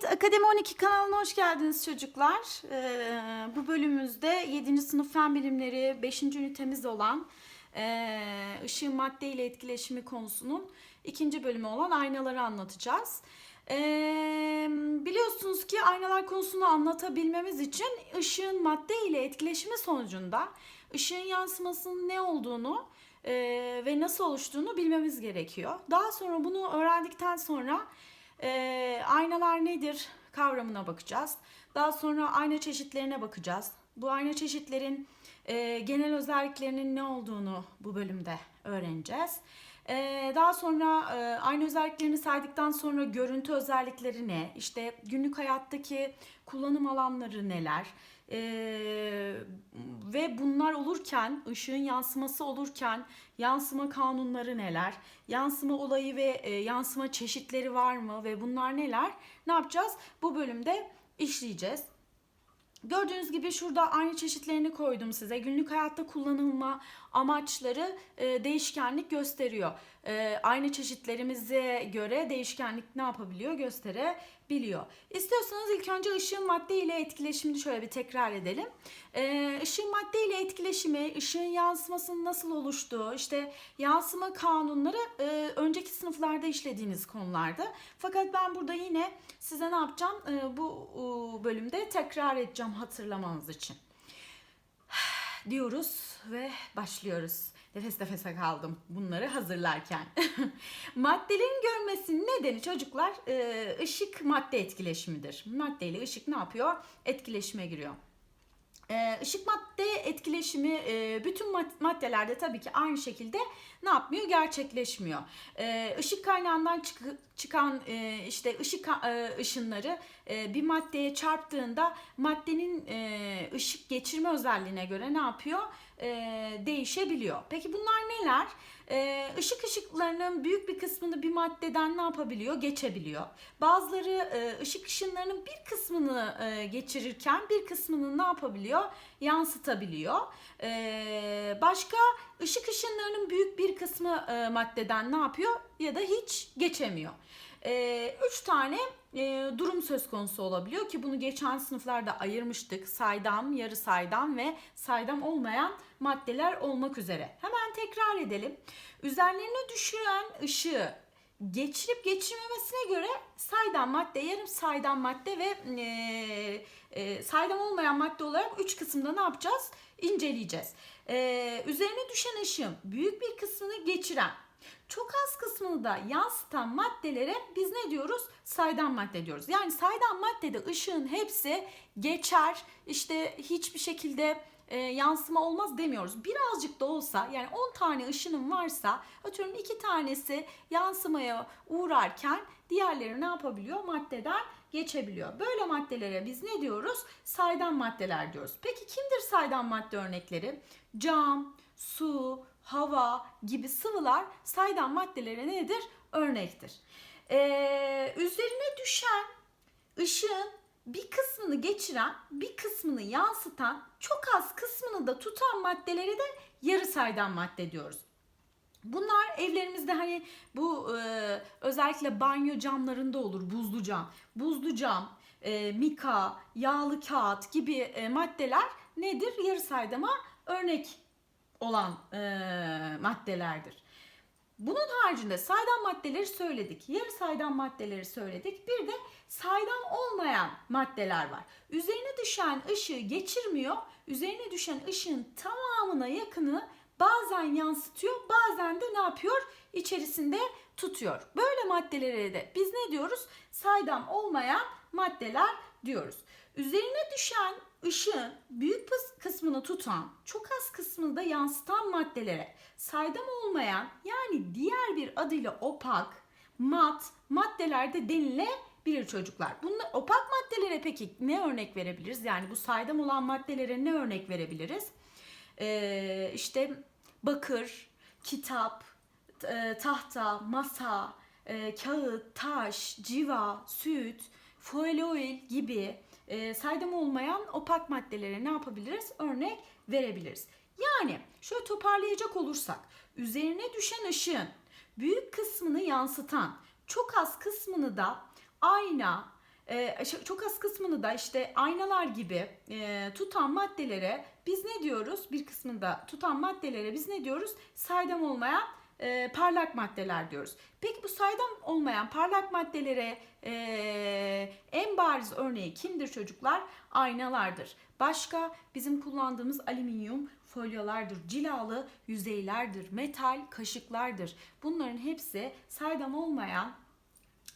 Evet, Akademi 12 kanalına hoş geldiniz çocuklar. Ee, bu bölümümüzde 7. sınıf fen bilimleri 5. ünitemiz olan e, ışığın madde ile etkileşimi konusunun ikinci bölümü olan aynaları anlatacağız. Ee, biliyorsunuz ki aynalar konusunu anlatabilmemiz için ışığın madde ile etkileşimi sonucunda ışığın yansımasının ne olduğunu e, ve nasıl oluştuğunu bilmemiz gerekiyor. Daha sonra bunu öğrendikten sonra e, aynalar nedir kavramına bakacağız. Daha sonra ayna çeşitlerine bakacağız. Bu ayna çeşitlerin e, genel özelliklerinin ne olduğunu bu bölümde öğreneceğiz. E, daha sonra e, ayna özelliklerini saydıktan sonra görüntü özellikleri ne? İşte günlük hayattaki kullanım alanları neler? E, ve bunlar olurken, ışığın yansıması olurken yansıma kanunları neler? Yansıma olayı ve e, yansıma çeşitleri var mı ve bunlar neler? Ne yapacağız? Bu bölümde işleyeceğiz. Gördüğünüz gibi şurada aynı çeşitlerini koydum size. Günlük hayatta kullanılma amaçları e, değişkenlik gösteriyor. E, aynı çeşitlerimize göre değişkenlik ne yapabiliyor gösterebiliyor. İstiyorsanız ilk önce ışığın madde ile etkileşimini şöyle bir tekrar edelim. E, ışığın madde ile etkileşimi, ışığın yansımasının nasıl oluştuğu, işte yansıma kanunları e, önceki sınıflarda işlediğiniz konulardı. Fakat ben burada yine size ne yapacağım? E, bu e, bölümde tekrar edeceğim hatırlamanız için. Diyoruz ve başlıyoruz. Nefes nefese kaldım bunları hazırlarken. Maddelerin görmesinin nedeni çocuklar e, ışık madde etkileşimidir. Madde ile ışık ne yapıyor? Etkileşime giriyor. Ee, ışık madde etkileşimi e, bütün mad- maddelerde tabii ki aynı şekilde ne yapmıyor? Gerçekleşmiyor. Işık kaynağından çıkan e, işte ışık e, ışınları e, bir maddeye çarptığında maddenin e, ışık geçirme özelliğine göre ne yapıyor? E, değişebiliyor. Peki bunlar neler? E, ışık ışıklarının büyük bir kısmını bir maddeden ne yapabiliyor? Geçebiliyor. Bazıları e, ışık ışınlarının bir kısmını e, geçirirken bir kısmını ne yapabiliyor? Yansıtabiliyor. E, başka ışık ışınlarının büyük bir kısmı e, maddeden ne yapıyor? Ya da hiç geçemiyor. E, üç tane e, durum söz konusu olabiliyor ki bunu geçen sınıflarda ayırmıştık. Saydam, yarı saydam ve saydam olmayan maddeler olmak üzere. Hemen tekrar edelim. Üzerlerine düşen ışığı geçirip geçirmemesine göre saydam madde, yarım saydam madde ve e, e, saydam olmayan madde olarak üç kısımda ne yapacağız? İnceleyeceğiz. E, üzerine düşen ışığın büyük bir kısmını geçiren, çok az kısmını da yansıtan maddelere biz ne diyoruz? Saydam madde diyoruz. Yani saydam maddede ışığın hepsi geçer, işte hiçbir şekilde e, yansıma olmaz demiyoruz. Birazcık da olsa yani 10 tane ışının varsa atıyorum 2 tanesi yansımaya uğrarken diğerleri ne yapabiliyor? Maddeden geçebiliyor. Böyle maddelere biz ne diyoruz? Saydam maddeler diyoruz. Peki kimdir saydam madde örnekleri? Cam, su, hava gibi sıvılar saydam maddelere nedir? Örnektir. Ee, üzerine düşen ışığın bir kısmını geçiren, bir kısmını yansıtan, çok az kısmını da tutan maddelere de yarı saydam madde diyoruz. Bunlar evlerimizde hani bu e, özellikle banyo camlarında olur buzlu cam. Buzlu cam, e, mika, yağlı kağıt gibi e, maddeler nedir? Yarı saydama örnek olan e, maddelerdir. Bunun haricinde saydam maddeleri söyledik. Yarı saydam maddeleri söyledik. Bir de saydam olmayan maddeler var. Üzerine düşen ışığı geçirmiyor. Üzerine düşen ışığın tamamına yakını bazen yansıtıyor, bazen de ne yapıyor? İçerisinde tutuyor. Böyle maddelere de biz ne diyoruz? Saydam olmayan maddeler diyoruz. Üzerine düşen ışığın büyük kısmını tutan, çok az kısmını da yansıtan maddelere saydam olmayan yani diğer bir adıyla opak, mat maddeler de denilebilir çocuklar. Bunlar opak maddelere peki ne örnek verebiliriz? Yani bu saydam olan maddelere ne örnek verebiliriz? Ee, işte bakır, kitap, e, tahta, masa, e, kağıt, taş, civa, süt, foil oil gibi e, saydam olmayan opak maddelere ne yapabiliriz? Örnek verebiliriz. Yani şöyle toparlayacak olursak üzerine düşen ışığın büyük kısmını yansıtan çok az kısmını da ayna, e, çok az kısmını da işte aynalar gibi e, tutan maddelere biz ne diyoruz? Bir kısmını da tutan maddelere biz ne diyoruz? Saydam olmayan e, parlak maddeler diyoruz. Peki bu saydam olmayan parlak maddelere e, en bariz örneği kimdir çocuklar? Aynalardır. Başka bizim kullandığımız alüminyum folyolardır, cilalı yüzeylerdir, metal kaşıklardır. Bunların hepsi saydam olmayan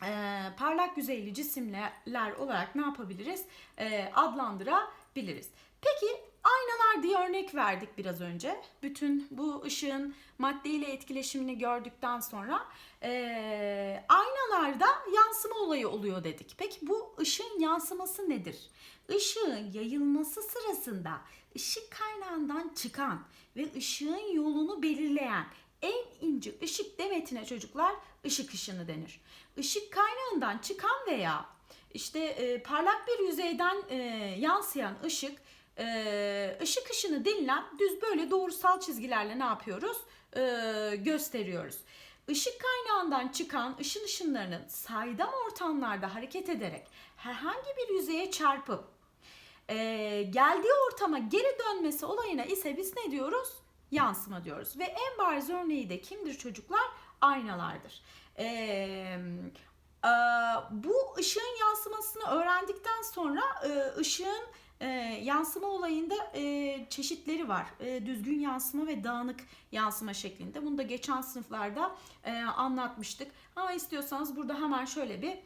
e, parlak yüzeyli cisimler olarak ne yapabiliriz? E, adlandırabiliriz. Peki aynalar diye örnek verdik biraz önce. Bütün bu ışığın madde ile etkileşimini gördükten sonra e, aynalarda yansıma olayı oluyor dedik. Peki bu ışığın yansıması nedir? Işığın yayılması sırasında ışık kaynağından çıkan ve ışığın yolunu belirleyen en ince ışık demetine çocuklar ışık ışını denir. Işık kaynağından çıkan veya işte e, parlak bir yüzeyden e, yansıyan ışık e, ışık ışını denilen düz böyle doğrusal çizgilerle ne yapıyoruz? E, gösteriyoruz. Işık kaynağından çıkan ışın ışınlarının saydam ortamlarda hareket ederek herhangi bir yüzeye çarpıp e, geldiği ortama geri dönmesi olayına ise biz ne diyoruz? Yansıma diyoruz. Ve en bariz örneği de kimdir çocuklar? Aynalardır. E, e, bu ışığın yansımasını öğrendikten sonra e, ışığın e, yansıma olayında e, çeşitleri var. Düzgün yansıma ve dağınık yansıma şeklinde. Bunu da geçen sınıflarda anlatmıştık. Ama istiyorsanız burada hemen şöyle bir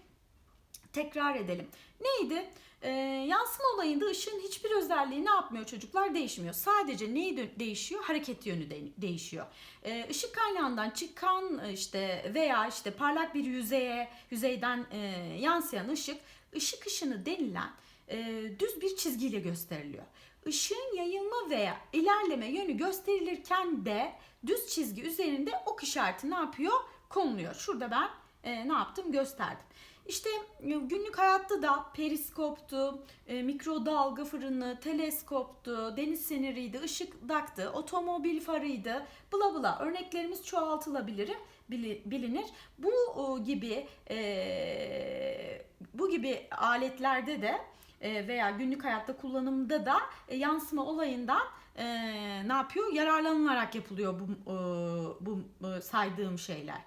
tekrar edelim. Neydi? Ee, yansıma olayında ışığın hiçbir özelliği ne yapmıyor çocuklar? Değişmiyor. Sadece neyi değişiyor? Hareket yönü de- değişiyor. Ee, ışık kaynağından çıkan e, işte veya işte parlak bir yüzeye, yüzeyden e, yansıyan ışık, ışık ışını denilen e, düz bir çizgiyle gösteriliyor. Işığın yayılma veya ilerleme yönü gösterilirken de düz çizgi üzerinde ok işareti ne yapıyor? Konuluyor. Şurada ben e, ne yaptım gösterdim. İşte e, günlük hayatta da periskoptu, e, mikrodalga fırını, teleskoptu, deniz feneriydi, ışık daktı, otomobil farıydı, bla bla örneklerimiz çoğaltılabilir, bili- bilinir. Bu e, gibi bu gibi aletlerde de veya günlük hayatta kullanımda da yansıma olayından ne yapıyor? Yararlanılarak yapılıyor bu, bu saydığım şeyler.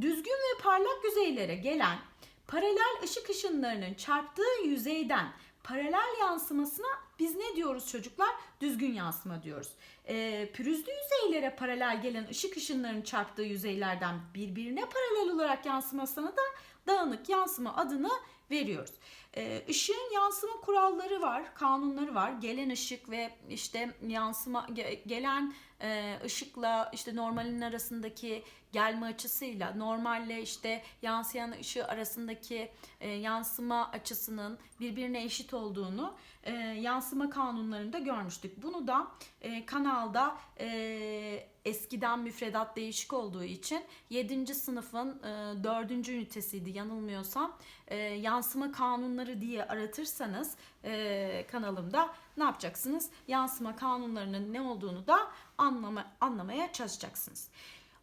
Düzgün ve parlak yüzeylere gelen paralel ışık ışınlarının çarptığı yüzeyden paralel yansımasına biz ne diyoruz çocuklar? Düzgün yansıma diyoruz. E, pürüzlü yüzeylere paralel gelen ışık ışınlarının çarptığı yüzeylerden birbirine paralel olarak yansımasına da dağınık yansıma adını veriyoruz. Ee, ışığın yansıma kuralları var, kanunları var. Gelen ışık ve işte yansıma ge- gelen e, ışıkla işte normalin arasındaki gelme açısıyla normalle işte yansıyan ışığı arasındaki e, yansıma açısının birbirine eşit olduğunu e, yansıma kanunlarında görmüştük. Bunu da e, kanalda e, eskiden müfredat değişik olduğu için 7. sınıfın e, 4. ünitesiydi yanılmıyorsam. E, yansıma kanunları diye aratırsanız e, kanalımda ne yapacaksınız? Yansıma kanunlarının ne olduğunu da anlama, anlamaya çalışacaksınız.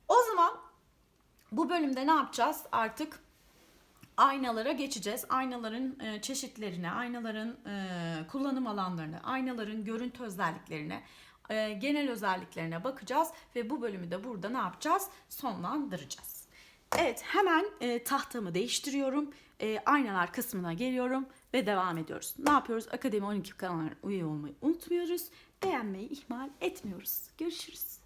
O zaman bu bölümde ne yapacağız? Artık aynalara geçeceğiz. Aynaların e, çeşitlerine, aynaların e, kullanım alanlarını, aynaların görüntü özelliklerine, e, genel özelliklerine bakacağız ve bu bölümü de burada ne yapacağız? Sonlandıracağız. Evet, hemen e, tahtamı değiştiriyorum. E, aynalar kısmına geliyorum ve devam ediyoruz. Ne yapıyoruz? Akademi 12 kanalına üye olmayı unutmuyoruz. Beğenmeyi ihmal etmiyoruz. Görüşürüz.